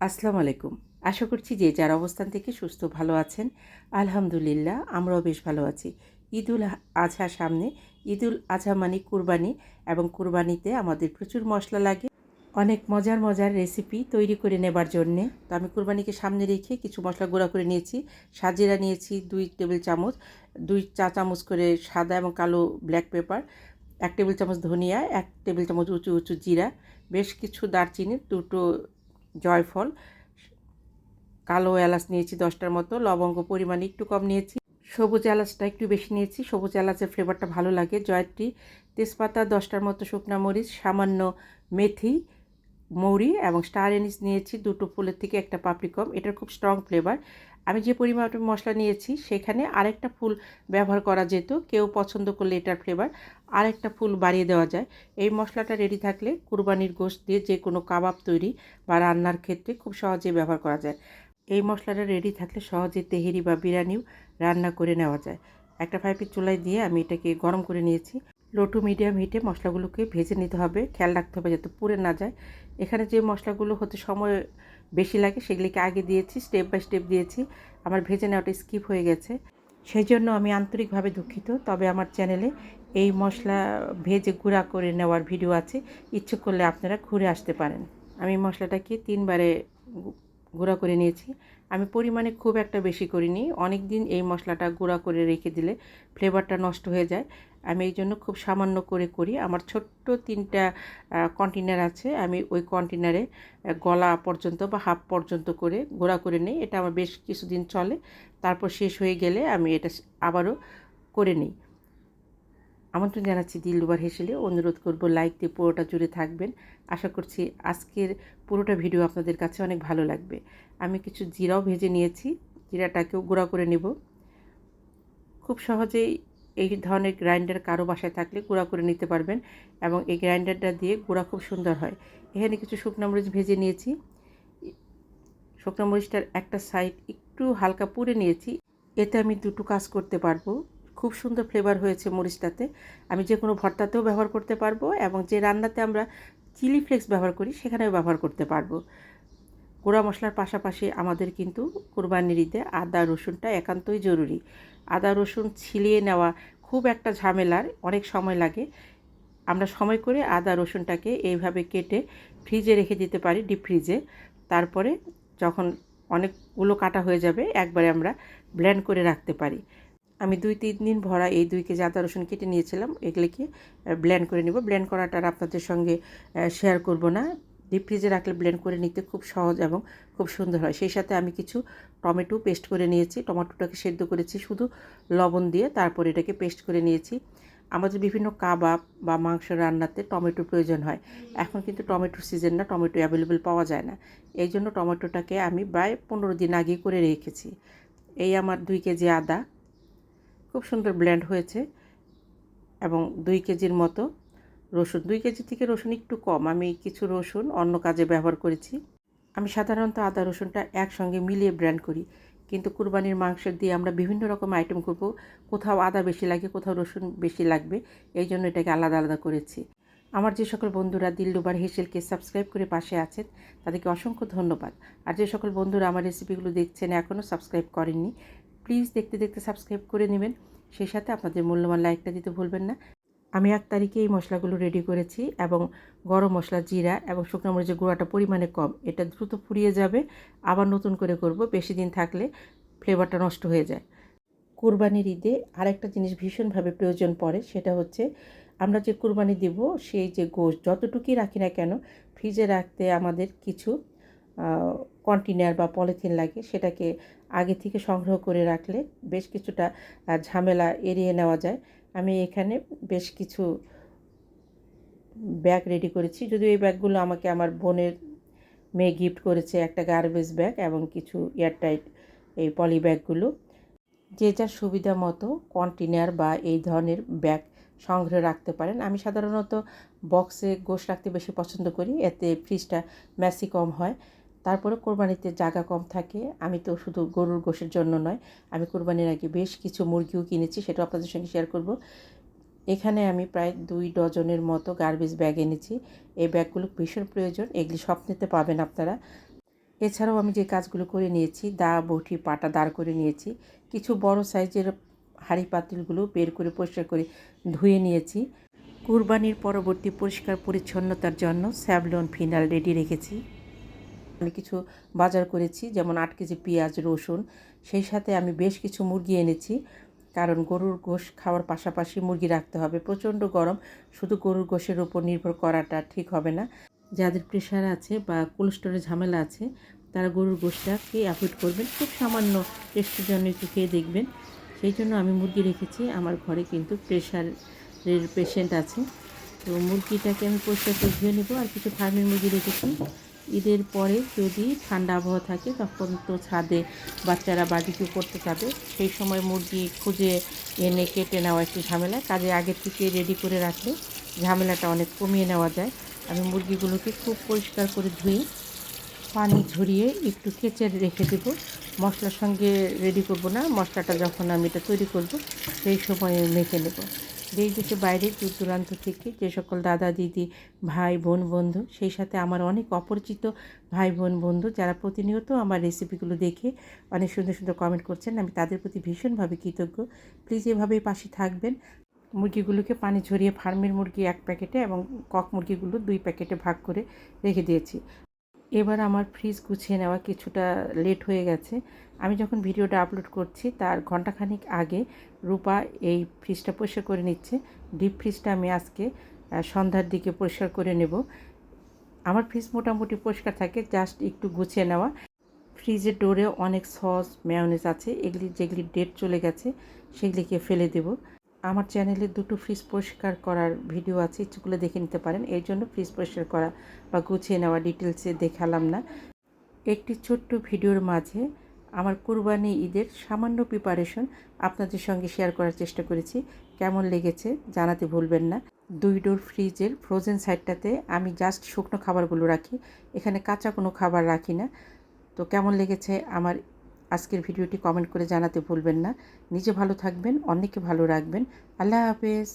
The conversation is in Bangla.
আসসালামু আলাইকুম। আশা করছি যে যার অবস্থান থেকে সুস্থ, ভালো আছেন, আলহামদুলিল্লাহ আমরাও বেশ ভালো আছি। ঈদুল আজহা সামনে, ঈদুল আজহা মানে কুরবানি এবং কুরবানিতে আমাদের প্রচুর মশলা লাগে। অনেক মজার মজার রেসিপি তৈরি করে নেবার জন্যে। তো আমি কুরবানিকে সামনে রেখে কিছু মশলা গুঁড়া করে নিয়েছি। সাজিরা নিয়েছি দুই টেবিল চামচ, দুই চা চামচ করে সাদা এবং কালো ব্ল্যাক পেপার এক টেবিল চামচ ধনিয়া, এক টেবিল চামচ উঁচু উঁচু জিরা, বেশ কিছু দারচিনি, দুটো জয়ফল। কালো এলাচ নিয়েছি দশটার মতো, লবঙ্গ পরিমাণ একটু কম নিয়েছি। সবুজ এলাচটা একটু বেশি নিয়েছি, সবুজ এলাচের ফ্লেভারটা ভালো লাগে। জয়ত্রী, তেজপাতা, দশটার মতো শুকনা মরিচ, সামান্য মেথি, মৌরি এবং স্টার এনিস নিয়েছি। দুটো ফুলের থেকে একটা পাপড়ি কম। এটার খুব স্ট্রং ফ্লেভার আমি যে পরিমাণ মশলা নিয়েছি, সেখানে আরেকটা ফুল ব্যবহার করা যেত। কেউ পছন্দ করলে এটার ফ্লেভার আরেকটা ফুল বাড়িয়ে দেওয়া যায়। এই মশলাটা রেডি থাকলে কুরবানির গোশত দিয়ে যে কোনো কাবাব তৈরি বা রান্নার ক্ষেত্রে খুব সহজেই ব্যবহার করা যায়। এই মশলাটা রেডি থাকলে সহজে তেহেরি বা বিরিয়ানিও রান্না করে নেওয়া যায়। একটা ফাইপের চুলায় দিয়ে আমি এটাকে গরম করে নিয়েছি। লো টু মিডিয়াম হিটে মশলাগুলোকে ভেজে নিতে হবে। খেয়াল রাখতে হবে যাতে পুড়ে না যায়। এখানে যে মশলাগুলো হতে সময় বেশি লাগে সেগুলিকে আগে দিয়েছি স্টেপ বাই স্টেপ দিয়েছি। আমার ভেজে নেওয়াটা স্কিপ হয়ে গেছে। সেই জন্য আমি আন্তরিকভাবে দুঃখিত। তবে আমার চ্যানেলে এই মশলা ভেজে গুঁড়া করে নেওয়ার ভিডিও আছে। ইচ্ছে করলে আপনারা ঘুরে আসতে পারেন। আমি মশলাটাকে তিনবারে গুঁড়া করে নিয়েছি। আমি পরিমাণে খুব একটা বেশি করিনি। অনেক দিন এই মশলাটা গুঁড়া করে রেখে দিলে ফ্লেভারটা নষ্ট হয়ে যায়। আমি এই জন্য খুব সামান্য করে করি। আমার ছোট্ট তিনটা কন্টেনার আছে। আমি ওই কন্টেনারে গলা পর্যন্ত বা হাফ পর্যন্ত করে গুঁড়া করে নিই। এটা আমার বেশ কিছুদিন চলে। তারপর শেষ হয়ে গেলে আমি এটা আবারও করে নিই। আমন্ত্রণ জানাচ্ছি দিলরুবার হেসেলে। অনুরোধ করব লাইক দিয়ে পুরোটা জুড়ে থাকবেন। আশা করছি আজকের পুরোটা ভিডিও আপনাদের কাছে অনেক ভালো লাগবে। আমি কিছু জিরাও ভেজে নিয়েছি। জিরাটাকেও গুঁড়া করে নেব। খুব সহজেই এই ধরনের গ্রাইন্ডার কারও বাসায় থাকলে গুঁড়া করে নিতে পারবেন এবং এই গ্রাইন্ডারটা দিয়ে গুঁড়া খুব সুন্দর হয়। এখানে কিছু শুকনো মরিচ ভেজে নিয়েছি। শুকনো মরিচটার একটা সাইড একটু হালকা পুড়ে নিয়েছি। এতে আমি দুটো কাজ করতে পারব। খুব সুন্দর ফ্লেভার হয়েছে মরিচটাতে। আমি যে কোনো ভর্তাতেও ব্যবহার করতে পারব এবং যে রান্নাতে আমরা চিলি ফ্লেক্স ব্যবহার করি, সেখানেও ব্যবহার করতে পারব। গুঁড়া মশলার পাশাপাশি আমাদের কিন্তু কোরবানির ঈদে আদা, রসুনটা একান্তই জরুরি। আদা, রসুন ছিলিয়ে নেওয়া খুব একটা ঝামেলার অনেক সময় লাগে। আমরা সময় করে আদা, রসুনটাকে এইভাবে কেটে ফ্রিজে রেখে দিতে পারি ডিপ ফ্রিজে তারপরে যখন অনেকগুলো কাটা হয়ে যাবে, একবারে আমরা ব্লেন্ড করে রাখতে পারি। আমি দুই, তিন দিন ভরা এই দুই কেজি আদা রসুন কেটে নিয়েছিলাম, এগুলিকে ব্লেন্ড করে নিব। ব্লেন্ড করাটা আর আপনাদের সঙ্গে শেয়ার করব না। ডিপ ফ্রিজে রাখলে ব্লেন্ড করে নিতে খুব সহজ এবং খুব সুন্দর হয়। সেই সাথে আমি কিছু টমেটো পেস্ট করে নিয়েছি। টমেটোটাকে সেদ্ধ করেছি শুধু লবণ দিয়ে, তারপর এটাকে পেস্ট করে নিয়েছি। আমাদের বিভিন্ন কাবাব বা মাংস রান্নাতে টমেটো প্রয়োজন হয়। এখন কিন্তু টমেটোর সিজন না, টমেটো অ্যাভেলেবেল পাওয়া যায় না। এই জন্য টমেটোটাকে আমি প্রায় পনেরো দিন আগে করে রেখেছি। এই আমার দুই কেজি আদা। খুব সুন্দর ব্লেন্ড হয়েছে এবং দুই কেজির মতো রসুন। দুই কেজি থেকে রসুন একটু কম, আমি কিছু রসুন অন্য কাজে ব্যবহার করেছি। আমি সাধারণত আদা রসুনটা একসঙ্গে মিলিয়ে ব্র্যান্ড করি। কিন্তু কুরবানির মাংসের দিয়ে আমরা বিভিন্ন রকম আইটেম করব। কোথাও আদা বেশি লাগে, কোথাও রসুন বেশি লাগবে, এই জন্য এটাকে আলাদা আলাদা করেছি। আমার যে সকল বন্ধুরা দিল্লুবার হেসেলকে সাবস্ক্রাইব করে পাশে আছেন, তাদেরকে অসংখ্য ধন্যবাদ। আর যে সকল বন্ধুরা আমার রেসিপিগুলো দেখছেন এখনও সাবস্ক্রাইব করেননি প্লিজ দেখতে দেখতে সাবস্ক্রাইব করে নেবেন। সেই সাথে আপনাদের মূল্যবান লাইকটা দিতে ভুলবেন না। আমি এক তারিখে এই মশলাগুলো রেডি করেছি এবং গরম মশলা জিরা এবং শুকনো মরিচের গুঁড়াটা পরিমাণে কম। এটা দ্রুত ফুরিয়ে যাবে। আবার নতুন করে করব। বেশি দিন থাকলে ফ্লেভারটা নষ্ট হয়ে যায়। কুরবানির ঈদে আরেকটা জিনিস ভীষণভাবে প্রয়োজন পড়ে, সেটা হচ্ছে আমরা যে কুরবানি দিব, সেই যে গোশ, যতটুকুই রাখি না কেন, ফ্রিজে রাখতে আমাদের কিছু কন্টেনার বা পলিথিন লাগে সেটাকে আগে থেকে সংগ্রহ করে রাখলে বেশ কিছুটা ঝামেলা এড়িয়ে নেওয়া যায়। আমি এখানে বেশ কিছু ব্যাগ রেডি করেছি। যদিও এই ব্যাগগুলো আমাকে আমার বোনের মেয়ে গিফট করেছে একটা গার্বেজ ব্যাগ এবং কিছু এয়ারটাইট এই পলি ব্যাগগুলো। যে যার সুবিধা মতো কন্টেনার বা এই ধরনের ব্যাগ সংগ্রহে রাখতে পারেন। আমি সাধারণত বক্সে গোশ রাখতে বেশি পছন্দ করি। এতে ফ্রিজটা ম্যাসি কম হয়। তারপরে কোরবানিতে জায়গা কম থাকে। আমি তো শুধু গরুর গোশের জন্য নয়, আমি কোরবানির আগে বেশ কিছু মুরগিও কিনেছি, সেটাও আপনাদের সঙ্গে শেয়ার করব। এখানে আমি প্রায় দুই ডজনের মতো গার্বেজ ব্যাগ এনেছি। এই ব্যাগগুলো ভীষণ প্রয়োজন, এগুলি স্বপ্নেতে পাবেন আপনারা। এছাড়াও আমি যে কাজগুলো করে নিয়েছি, দা, বটি, পাটা দাঁড় করে নিয়েছি, কিছু বড় সাইজের হাঁড়ি পাতিলগুলো বের করে পরিষ্কার করে ধুয়ে নিয়েছি। কুরবানির পরবর্তী পরিষ্কার পরিচ্ছন্নতার জন্য স্যাভলন ফিনাল রেডি রেখেছি। আমি কিছু বাজার করেছি, যেমন আট কেজি পেঁয়াজ, রসুন। সেই সাথে আমি বেশ কিছু মুরগি এনেছি। কারণ গরুর গোশ খাওয়ার পাশাপাশি মুরগি রাখতে হবে। প্রচণ্ড গরম, শুধু গরুর গোশের উপর নির্ভর করাটা ঠিক হবে না। যাদের প্রেশার আছে বা কোলেস্টোরের ঝামেলা আছে, তারা গরুর গোশটাকে অ্যাভয়েড করবেন। খুব সামান্য টেস্টের জন্য একটু খেয়ে দেখবেন। সেই জন্য আমি মুরগি রেখেছি। আমার ঘরে কিন্তু প্রেশারের পেশেন্ট আছে। তো মুরগিটাকে আমি পরিষ্কার করে ধুয়ে নেব। আর কিছু ফার্মের মুরগি রেখেছি। ঈদের পরে যদি ঠান্ডা আবহাওয়া থাকে, তখন তো ছাদে বাচ্চারা বার্বিকিউ করতে যাবে। সেই সময় মুরগি খুঁজে এনে কেটে নেওয়া একটু ঝামেলা। কাজে আগে থেকে রেডি করে রাখলে ঝামেলাটা অনেক কমিয়ে নেওয়া যায়। আমি মুরগিগুলোকে খুব পরিষ্কার করে ধুয়ে পানি ঝরিয়ে একটু কেচে রেখে দেবো। মশলার সঙ্গে রেডি করব না। মশলাটা যখন আমি এটা তৈরি করব, সেই সময় মেখে নেব। দেশ দেশে বাইরে দূর দূরান্ত থেকে যে সকল দাদা, দিদি, ভাই, বোন, বন্ধু, সেই সাথে আমার অনেক অপরিচিত ভাই, বোন, বন্ধু যারা প্রতিনিয়ত আমার রেসিপিগুলো দেখে অনেক সুন্দর সুন্দর কমেন্ট করছেন। আমি তাদের প্রতি ভীষণভাবে কৃতজ্ঞ। প্লিজ এভাবেই পাশে থাকবেন। মুরগিগুলোকে পানি ঝরিয়ে ফার্মের মুরগি এক প্যাকেটে এবং কক মুরগিগুলো দুই প্যাকেটে ভাগ করে রেখে দিয়েছি। এবার আমার ফ্রিজ গুছিয়ে নেওয়া কিছুটা লেট হয়ে গেছে। আমি যখন ভিডিওটা আপলোড করছি, তার ঘন্টাখানিক আগে রূপা এই ফ্রিজটা পরিষ্কার করে নিচ্ছে। ডিপ ফ্রিজটা আমি আজকে সন্ধ্যার দিকে পরিষ্কার করে নেব। আমার ফ্রিজ মোটামুটি পরিষ্কার থাকে জাস্ট একটু গুছিয়ে নেওয়া। ফ্রিজের ডোরে অনেক সস ম্যায়োনেজ আছে, এগুলি যেগুলি ডেট চলে গেছে, সেগুলিকে ফেলে দেব। আমার চ্যানেলে দুটো ফ্রিজ পরিষ্কার করার ভিডিও আছে ইচ্ছুগুলো দেখে নিতে পারেন। এর জন্য ফ্রিজ পরিষ্কার করা বা গুছিয়ে নেওয়া ডিটেলসে দেখালাম না। একটি ছোট্ট ভিডিওর মাঝে আমার কুরবানি ঈদের সামান্য প্রিপারেশন আপনাদের সঙ্গে শেয়ার করার চেষ্টা করেছি। কেমন লেগেছে জানাতে ভুলবেন না। দুই ডোর ফ্রিজের ফ্রোজেন সাইডটাতে আমি জাস্ট শুকনো খাবারগুলো রাখি। এখানে কাঁচা কোনো খাবার রাখি না। তো কেমন লেগেছে আমার আজকের ভিডিওটি কমেন্ট করে জানাতে ভুলবেন না। নিজে ভালো থাকবেন অনেকে ভালো রাখবেন। আল্লাহ হাফেজ।